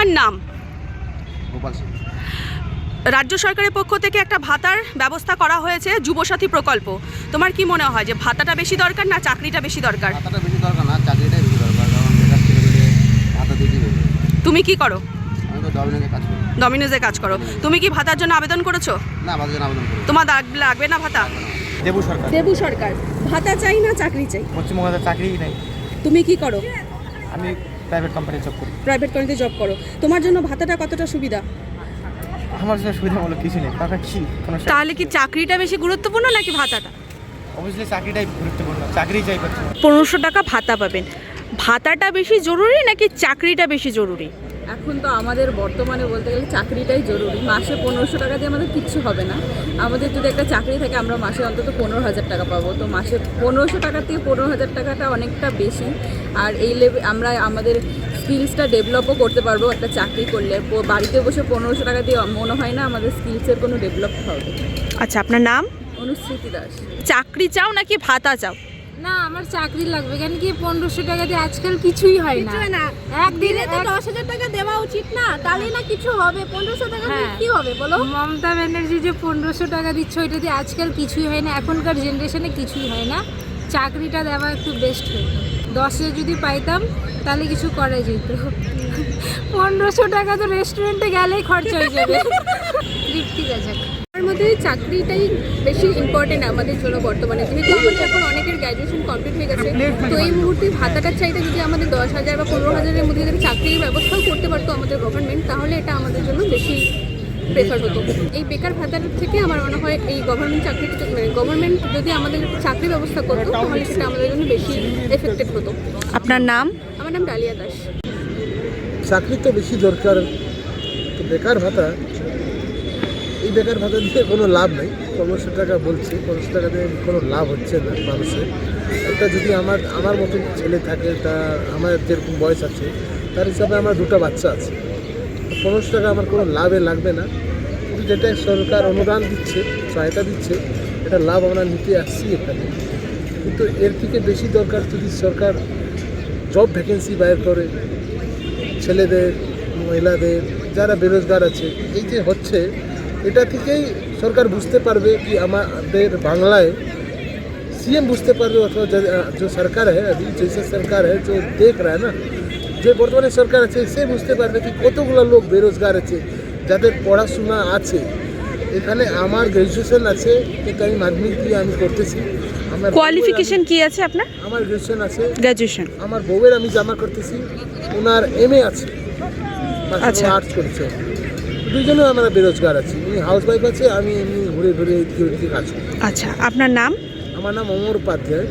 তোমার নাম? গোপাল সিং। রাজ্য সরকারের পক্ষ থেকে একটা ভাতার ব্যবস্থা করা হয়েছে যুবসাথী প্রকল্প। তোমার কি মনে হয় যে ভাতাটা বেশি দরকার না চাকরিটা বেশি দরকার? ভাতাটা বেশি দরকার না চাকরিটাই বেশি দরকার কারণ বেকার ছেলেমেয়ে ভাতা দিয়ে তুমি কি করো? আমি তো ডমিনেতে কাজ করি। ডমিনোজে কাজ করো। তুমি কি ভাতার জন্য আবেদন করেছ? না ভাতার জন্য আবেদন করি তোমার দাগ- লাগবে না ভাতা? দেবু সরকার। দেবু সরকার। ভাতা চাই না চাকরি চাই? পশ্চিমবঙ্গে চাকরিই নেই। তুমি কি করো? আমি প্রাইভেট কোম্পানি জব করি। প্রাইভেট কোম্পানিতে জব করো। তোমার জন্য ভাতাটা কতটা সুবিধা? আমার জন্য সুবিধামূলক কিছু নেই। টাকা কি? কোনো তাহলে কি চাকরিটা বেশি গুরুত্বপূর্ণ নাকি ভাতাটা? অবশ্যই চাকরিটাই গুরুত্বপূর্ণ। চাকরি চাই। পনেরোশো টাকা ভাতা পাবেন। ভাতাটা বেশি জরুরি নাকি চাকরিটা বেশি জরুরি? এখন তো আমাদের বর্তমানে বলতে গেলে চাকরিটাই জরুরি। মাসে পনেরোশো টাকা দিয়ে আমাদের কিচ্ছু হবে না। আমাদের যদি একটা চাকরি থাকে আমরা মাসে অন্তত পনেরো হাজার টাকা পাবো। তো মাসে পনেরোশো টাকার থেকে পনেরো হাজার টাকাটা অনেকটা বেশি। আর এই লেভেল আমরা আমাদের স্কিলসটা ডেভেলপও করতে পারব একটা চাকরি করলে। বাড়িতে বসে পনেরোশো টাকা দিয়ে মনে হয় না আমাদের স্কিলসের কোনো ডেভেলপ হবে। আচ্ছা আপনার নাম? অনুশ্রুতি দাস। চাকরি চাও নাকি ভাতা চাও? না আমার চাকরি লাগবে। কেন কি পনেরোশো টাকা দিয়ে আজকাল কিছুই হয় না। না। একদিনে তো দশ হাজার টাকা দেওয়া উচিত না। তাহলে না কিছু হবে? পনেরোশো টাকা হ্যাঁ। কি হবে বলো? মমতা ব্যানার্জি যে পনেরোশো টাকা দিচ্ছে ওইটা দিয়ে আজকাল কিছুই হয় না। এখনকার জেনারেশনে কিছুই হয় না। চাকরিটা দেওয়া একটু বেস্ট হতো দশে যদি পাইতাম তাহলে কিছু করা যেত। পনেরোশো টাকা তো রেস্টুরেন্টে গেলেই খরচ হয়ে যাবে। তৃপ্তি তার মধ্যে চাকরিটাই বেশি ইম্পর্টেন্ট আমাদের জন্য বর্তমানে। যেহেতু আমাদের এখন অনেকের গ্র্যাজুয়েশন কমপ্লিট হয়ে গেছে তো এই মুহূর্তে ভাতাটার চাইতে যদি আমাদের দশ হাজার বা পনেরো হাজারের মধ্যে যদি চাকরির ব্যবস্থাও করতে পারতো আমাদের গভর্নমেন্ট তাহলে এটা আমাদের জন্য বেশি প্রেফার হতো। এই বেকার ভাতার থেকে আমার মনে হয় এই গভর্নমেন্ট চাকরিটা মানে গভর্নমেন্ট যদি আমাদের চাকরি ব্যবস্থা করতো তাহলে সেটা আমাদের জন্য বেশি এফেক্টেড হতো। আপনার নাম? আমার নাম ডালিয়া দাস। চাকরি তো বেশি দরকার বেকার ভাতা এই বেকার ভাতা দিয়ে কোনো লাভ নেই। পনেরোশো টাকা বলছি, পনেরোশো টাকা দিয়ে কোনো লাভ হচ্ছে না মানুষের। এটা যদি আমার আমার মতন ছেলে থাকে, তা আমার যেরকম বয়স আছে, তার হিসাবে আমার দুটো বাচ্চা আছে। পনেরোশো টাকা আমার কোনো লাভে লাগবে না। কিন্তু যেটা সরকার অনুদান দিচ্ছে, সহায়তা দিচ্ছে, এটা লাভ আমরা নিতে আসছি এখানে। কিন্তু এর থেকে বেশি দরকার যদি সরকার জব ভ্যাকেন্সি বাইর করে, ছেলেদের, মহিলাদের, যারা বেরোজগার আছে, এই যে হচ্ছে এটা থেকেই সরকার বুঝতে পারবে কি আমাদের বাংলায় सीएम বুঝতে পারবে অথবা যে जो सरकार है अभी जैसे सरकार है जो देख रहा है ना যে বর্তমানে সরকার আছে সে বুঝতে পারবে কি কতগুলো লোক বেরোজগার আছে যাদের পড়াশোনা আছে এখানে আমার গ্র্যাজুয়েশন আছে কিন্তু আমি মাধ্যমিক দিয়ে আমি করতেছি আমার কোয়ালিফিকেশন কি আছে আপনার আমার গ্র্যাজুয়েশন আছে গ্র্যাজুয়েশন আমার বউয়ের আমি জামা করতেছি ওনার এম এ আছে আচ্ছা। আর্টস করেছে দুজনে আমরা বেরোজগার আছি। উনি হাউস ওয়াইফ আছে আমি এমনি ঘুরে ঘুরে কাজ করি। আচ্ছা আপনার নাম? আমার নাম অমর উপাধ্যায়।